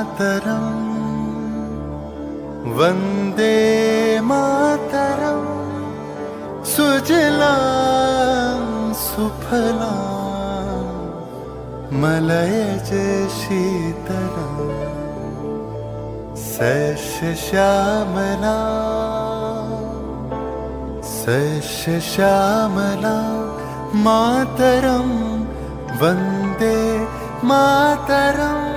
मातरम्। वन्दे मातरम्। सुजलां सुफलां। मलयज शीतलम् सस्यश्यामला सस्यश्यामला मातरं वन्दे मातरम्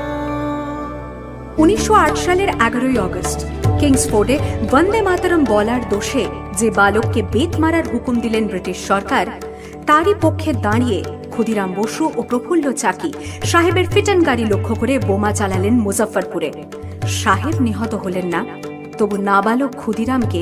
উনিশশো সালের এগারোই অগস্ট কিংসফোর্ডে বন্দে মাতারম বলার দোষে যে বালককে বেত মারার হুকুম দিলেন ব্রিটিশ সরকার, তারই পক্ষে দাঁড়িয়ে ক্ষুদিরাম বসু ও প্রফুল্ল চাকি সাহেবের ফিটন গাড়ি লক্ষ্য করে বোমা চালালেন মুজফ্ফরপুরে। সাহেব নিহত হলেন না, তবু নাবালক ক্ষুদিরামকে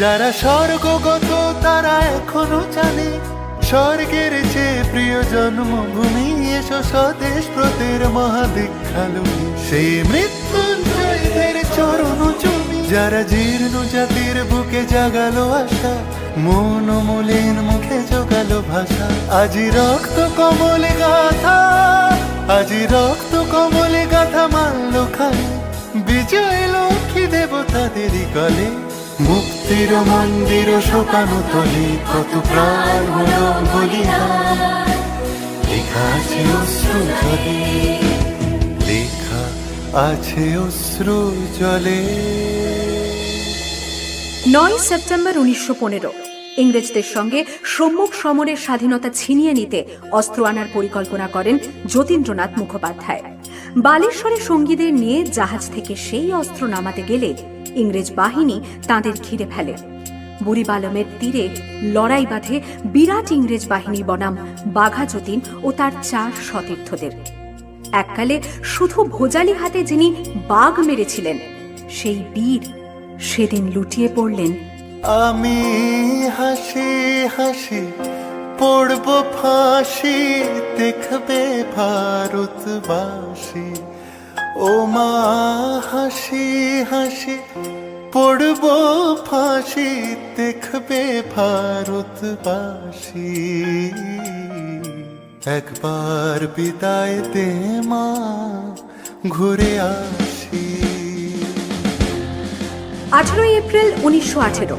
যারা স্বর্গগত, তারা এখনও জানে, স্বর্গের চেয়ে প্রিয় জন্মভূমি এসো স্বদেশ প্রতের মহাদীক্ষালু সেই মৃত্যুঞ্জয়দের চরণ জমি, যারা জীর্ণ জাতির বুকে জাগালো আশা, মন মলিন মুখে জোগালো ভাষা। আজি রক্ত কমলে গাথা, আজি রক্ত কমলে গাথা মানল খায় বিজয় লক্ষ্মী দেবতাদেরই কলে মুক্তির মন্দির শোকানো তলে কত প্রাণ হলো বলিদান লেখা আছে অশ্রু জলে, লেখা আছে অশ্রু জলে। নয় সেপ্টেম্বর উনিশশো পনেরো। ইংরেজদের সঙ্গে সম্মুখ সমরের স্বাধীনতা ছিনিয়ে নিতে অস্ত্র আনার পরিকল্পনা করেন যতীন্দ্রনাথ মুখোপাধ্যায়। বালেশ্বরে সঙ্গীদের নিয়ে জাহাজ থেকে সেই অস্ত্র নামাতে গেলে ইংরেজ বাহিনী তাদের ঘিরে ফেলে। বুড়িবালমের তীরে লড়াই বাঁধে বিরাট ইংরেজ বাহিনী বনাম বাঘা যতীন ও তার চার সতীর্থদের। এককালে শুধু ভোজালি হাতে যিনি বাঘ মেরেছিলেন, সেই বীর সেদিন লুটিয়ে পড়লেন। আমি হাসি হাসি পড়ব ফাঁসি, দেখবে ভারতবাসী। ও মা, হাসি হাসি, পড়ব ফাঁসি, দেখবে ভারতবাসী। একবার বিদায় দে মা, ঘুরে আসি। আঠারোই এপ্রিল উনিশশো আঠেরো।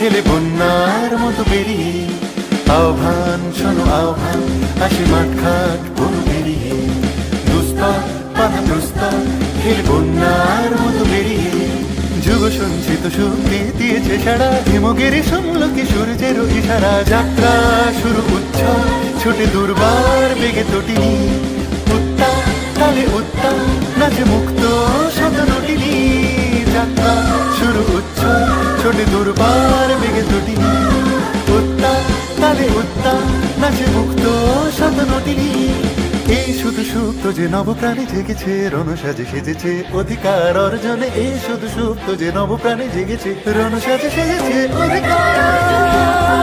ফেলে বন্যার মতো পেরিয়ে, আহ্বান শোনো, আহ্বান আসে মাঠঘাট বন পেরিয়ে। দুস্তার বাধা প্রস্তার ফেলে বন্যার মতো পেরিয়ে। যুগ সঞ্চিত শক্তি দিয়েছে সারা হিমগিরি শুনল কি সূর্যের ইশারা, যাত্রা শুরু উচ্ছল, ছোটে দুর্বার বেগে তটিনী বেগে তটিনী উত্তা, তালে উত্তা, নাচে মুক্ত শত নটিনী এই শুধু সুপ্ত যে নবপ্রাণে জেগেছে, রণসাজে সেজেছে, অধিকার অর্জনে এই শুধু সুপ্ত যে নবপ্রাণে জেগেছে, রণসাজে সেজেছে অধিকার।